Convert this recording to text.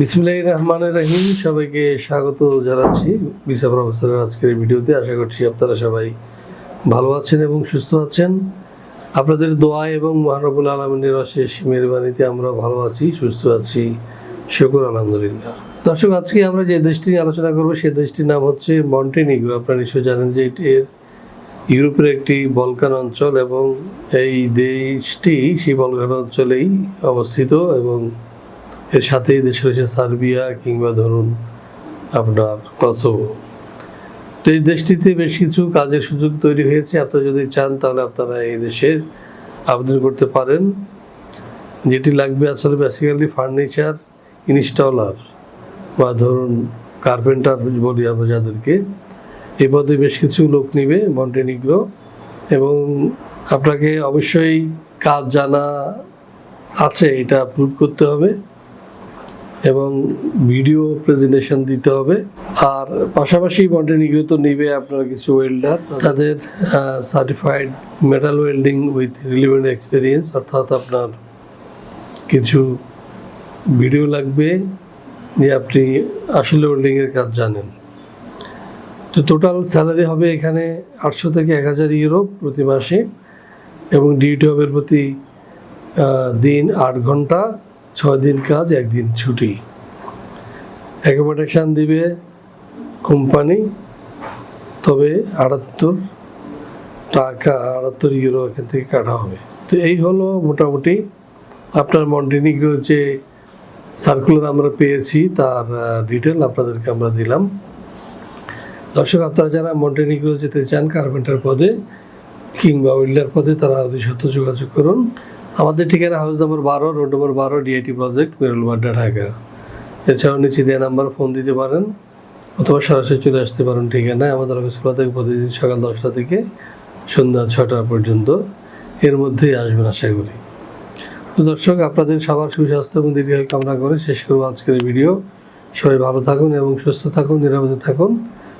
বিসমুল্লাহ রহমানের রহিম। সবাইকে স্বাগত জানাচ্ছি। বিসা প্রফেসরের আজকের ভিডিওতে আশা করছি আপনারা সবাই ভালো আছেন এবং সুস্থ আছেন। আপনাদের দোয়া এবং মহানবুল আলমিনের অশেষ মেহরবানিতে আমরা ভালো আছি, সুস্থ আছি। শুকুর, আলহামদুলিল্লাহ। দর্শক, আজকে আমরা যে দেশটি নিয়ে আলোচনা করব সেই দেশটির নাম হচ্ছে মন্টেনিগ্রো। আপনারা নিশ্চয়ই জানেন যে এটি ইউরোপের একটি বলকান অঞ্চল এবং এই দেশটি সেই বলকান অঞ্চলেই অবস্থিত এবং এর সাথেই দেশ রয়েছে সার্বিয়া কিংবা ধরুন আপনার কসোভো। তো এই দেশটিতে বেশ কিছু কাজের সুযোগ তৈরি হয়েছে। আপনারা যদি চান তাহলে আপনারা এই দেশের আবেদন করতে পারেন। যেটি লাগবে আসলে বেসিক্যালি ফার্নিচার ইনস্টলার বা ধরুন কার্পেন্টার বলি আমরা যাদেরকে। এই পদে বেশ কিছু লোক নিবে, মন্টেনিগ্রো। এবং আপনাকে অবশ্যই কাজ জানা আছে, এটা প্রুভ করতে হবে। এবং ভিডিও প্রেজেন্টেশন দিতে হবে। আর পাশাপাশি মন্টেনিগ্রো তো নিবে আপনার কিছু ওয়েল্ডার তাদের certified metal welding with relevant experience অর্থাৎ আপনার কিছু ভিডিও লাগবে যে আপনি আসলে ওয়েল্ডিংয়ের কাজ জানেন। তো টোটাল স্যালারি হবে এখানে আটশো থেকে এক হাজার ইউরো প্রতি মাসে এবং ডিউটি হবে প্রতি দিন আট ঘণ্টা। ছয় দিন কাজ, একদিন ছুটি। অ্যাকোমোডেশন দিবে কোম্পানি, তবে আটাত্তর টাকা, আটাত্তর ইউরো এখান থেকে কাটা হবে। তো এই হলো মোটামুটি আপনার মন্টিনিগ্রোর যে সার্কুলার আমরা পেয়েছি, তার ডিটেল আপনাদেরকে আমরা দিলাম। দর্শক, আপনারা যারা মন্টেনিগ্রো যেতে চান কার্পেন্টার পদে কিংবা ওয়েল্ডার পদে, তারা অতি সত্য যোগাযোগ করুন। আমাদের ঠিকানা হাউস নম্বর বারো, রোড নম্বর বারো ডিআইটি প্রজেক্ট মেরুলবাড্ডা ঢাকা। এছাড়াও নিচে দেওয়া নাম্বার ফোন দিতে পারেন, অথবা সরাসরি চলে আসতে পারেন ঠিকানায়। আমাদের অফিস খোলা থাকে প্রতিদিন সকাল দশটা থেকে সন্ধ্যা ছটা পর্যন্ত। এর মধ্যেই আসবেন, আশা করি। তো দর্শক, আপনাদের সবার সুস্বাস্থ্য এবং দীর্ঘায়ু কামনা করে শেষ করব আজকের ভিডিও। সবাই ভালো থাকুন এবং সুস্থ থাকুন, নিরাপদে থাকুন।